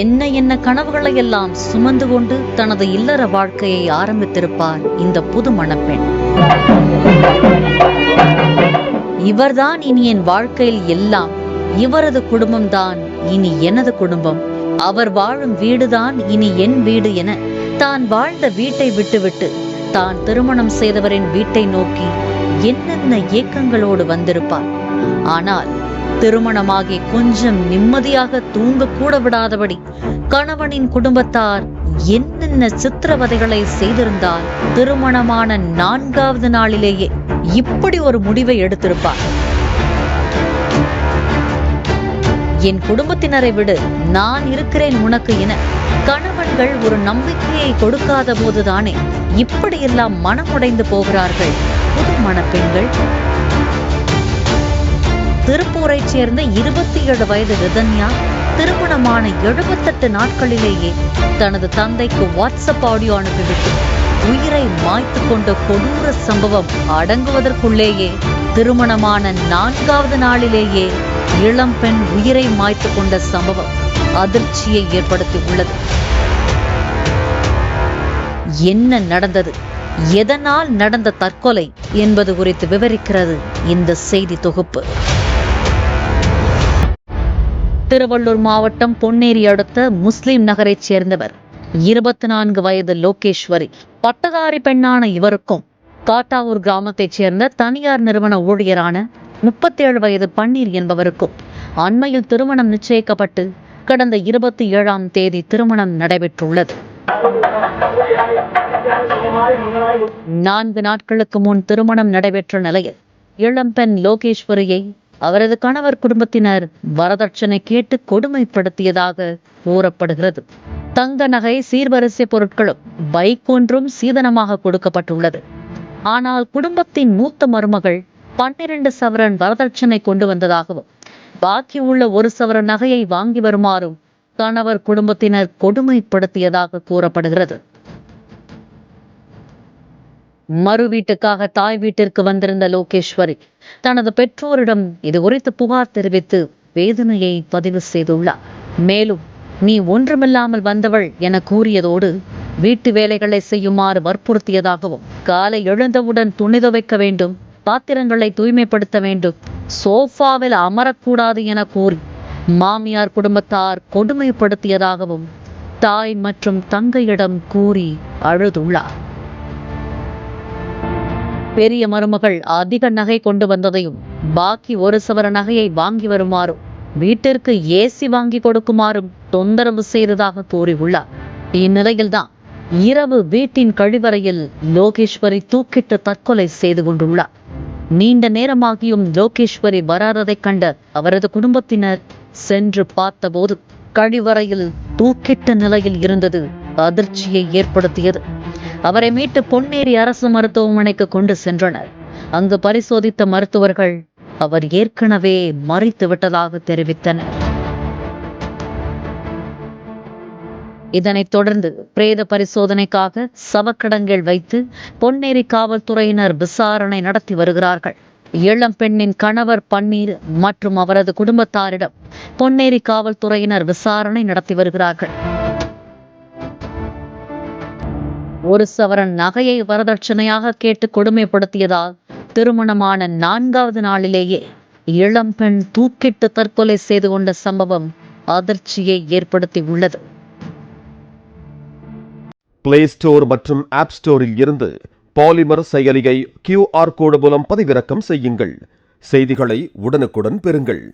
என்ன என்ன கனவுகளை எல்லாம் சுமந்து கொண்டு தனது இல்லற வாழ்க்கையை ஆரம்பித்திருப்பார் இந்த புது மணப்பெண். இவர்தான் இனி என் வாழ்க்கையில் எல்லாம். இவரது குடும்பம்தான் இனி எனது குடும்பம். அவர் வாழும் வீடுதான் இனி என் வீடு என தான் வாழ்ந்த வீட்டை விட்டுவிட்டு தான் திருமணம் செய்தவரின் வீட்டை நோக்கி என்னென்ன ஏக்கங்களோடு வந்திருப்பார். ஆனால் திருமணமாகி கொஞ்சம் நிம்மதியாக தூங்க கூட விடாதபடி கணவனின் குடும்பத்தார் என்னென்ன சித்திரவதைகளை செய்திருந்தால் திருமணமான நான்காவது நாளிலேயே இப்படி ஒரு முடிவை எடுத்திருப்பார். என் குடும்பத்தினரை விடு நான் இருக்கிறேன் உனக்கு என கணவன்கள் ஒரு நம்பிக்கையை கொடுக்காத போதுதானே இப்படியெல்லாம் மனமுடைந்து போகிறார்கள் புது மணப்பெண்கள் திருப்பூரைச் சேர்ந்த இருபத்தி ஏழு வயது ரிதன்யா திருமணமான எழுபத்தெட்டு நாட்களிலேயே தனது தந்தைக்கு வாட்ஸ்அப் ஆடியோ அனுப்பிவிட்டு உயிரை மாய்த்து கொண்ட கொடூர சம்பவம் அடங்குவதற்குள்ளேயே திருமணமான நான்காவது நாளிலேயே இளம் பெண் உயிரை மாய்த்து கொண்ட சம்பவம் அதிர்ச்சியை ஏற்படுத்தி உள்ளது என்ன நடந்தது? எதனால் நடந்த தற்கொலை என்பது குறித்து விவரிக்கிறது இந்த செய்தி தொகுப்பு. திருவள்ளூர் மாவட்டம் பொன்னேரி அடுத்த முஸ்லிம் நகரைச் சேர்ந்தவர். இருபத்தி நான்கு வயது லோகேஸ்வரி. பட்டதாரி பெண்ணான இவருக்கும் காட்டாவூர் கிராமத்தைச் சேர்ந்த தனியார் நிறுவன ஊழியரான முப்பத்தேழு வயது பன்னீர் என்பவருக்கும் அண்மையில் திருமணம் நிச்சயிக்கப்பட்டு கடந்த இருபத்தி ஏழாம் தேதி திருமணம் நடைபெற்றுள்ளது. நான்கு நாட்களுக்கு முன் திருமணம் நடைபெற்ற நிலையில் இளம்பெண் லோகேஸ்வரியை அவரது கணவர் குடும்பத்தினர் வரதட்சணை கேட்டு கொடுமைப்படுத்தியதாக கூறப்படுகிறது. தங்க நகை சீர்வரிசை பொருட்களும் பைக் ஒன்றும் சீதனமாக கொடுக்கப்பட்டுள்ளது. ஆனால் குடும்பத்தின் மூத்த மருமகள் பன்னிரண்டு சவரன் வரதட்சணை கொண்டு வந்ததாகவும் பாக்கி உள்ள ஒரு சவரன் நகையை வாங்கி வருமாறும் கணவர் குடும்பத்தினர் கொடுமைப்படுத்தியதாக கூறப்படுகிறது. மறு வீட்டுக்காக தாய் வீட்டிற்கு வந்திருந்த லோகேஸ்வரி தனது பெற்றோரிடம் இது குறித்து புகார் தெரிவித்து வேதனையை பதிவு செய்துள்ளார். மேலும் நீ ஒன்றுமில்லாமல் வந்தவள் என கூறியதோடு வீட்டு வேலைகளை செய்யுமாறு வற்புறுத்தியதாகவும் காலை எழுந்தவுடன் துணி துவைக்க வேண்டும் பாத்திரங்களை தூய்மைப்படுத்த வேண்டும் சோஃபாவில் அமரக்கூடாது என கூறி மாமியார் குடும்பத்தார் கொடுமைப்படுத்தியதாகவும் தாய் மற்றும் தங்கையிடம் கூறி அழுதுள்ளார். பெரிய மருமகள் அதிக நகை கொண்டு வந்ததையும் பாக்கி ஒரு சவர நகையை வாங்கி வருமாறும் வீட்டிற்கு ஏசி வாங்கி கொடுக்குமாறும் தொந்தரவு செய்ததாக கூறியுள்ளார். இந்நிலையில்தான் இரவு வீட்டின் கழிவறையில் லோகேஸ்வரி தூக்கிட்டு தற்கொலை செய்து கொண்டுள்ளார். நீண்ட நேரமாகியும் லோகேஸ்வரி வராததைக் கண்ட அவரது குடும்பத்தினர் சென்று பார்த்தபோது கழிவறையில் தூக்கிட்ட நிலையில் இருந்தது அதிர்ச்சியை ஏற்படுத்தியது. அவரை மீட்டு பொன்னேரி அரசு மருத்துவமனைக்கு கொண்டு சென்றனர். அங்கு பரிசோதித்த மருத்துவர்கள் அவர் ஏற்கனவே மறைத்து விட்டதாக தெரிவித்தனர். இதனைத் தொடர்ந்து பிரேத பரிசோதனைக்காக சவக்கிடங்கள் வைத்து பொன்னேரி காவல்துறையினர் விசாரணை நடத்தி வருகிறார்கள். இளம் பெண்ணின் கணவர் பன்னீர் மற்றும் அவரது குடும்பத்தாரிடம் பொன்னேரி காவல்துறையினர் விசாரணை நடத்தி வருகிறார்கள். ஒரு சவரன் நகையை வரதட்சணையாக கேட்டு கொடுமைப்படுத்தியதால் திருமணமான நான்காவது நாளிலேயே இளம்பெண் தூக்கிட்டு தற்கொலை செய்து கொண்ட சம்பவம் அதிர்ச்சியை ஏற்படுத்தி உள்ளது. பிளே ஸ்டோர் மற்றும் ஆப் ஸ்டோரில் இருந்து பாலிமர் செயலியை கியூஆர் கோடு மூலம் பதிவிறக்கம் செய்யுங்கள். செய்திகளை உடனுக்குடன் பெறுங்கள்.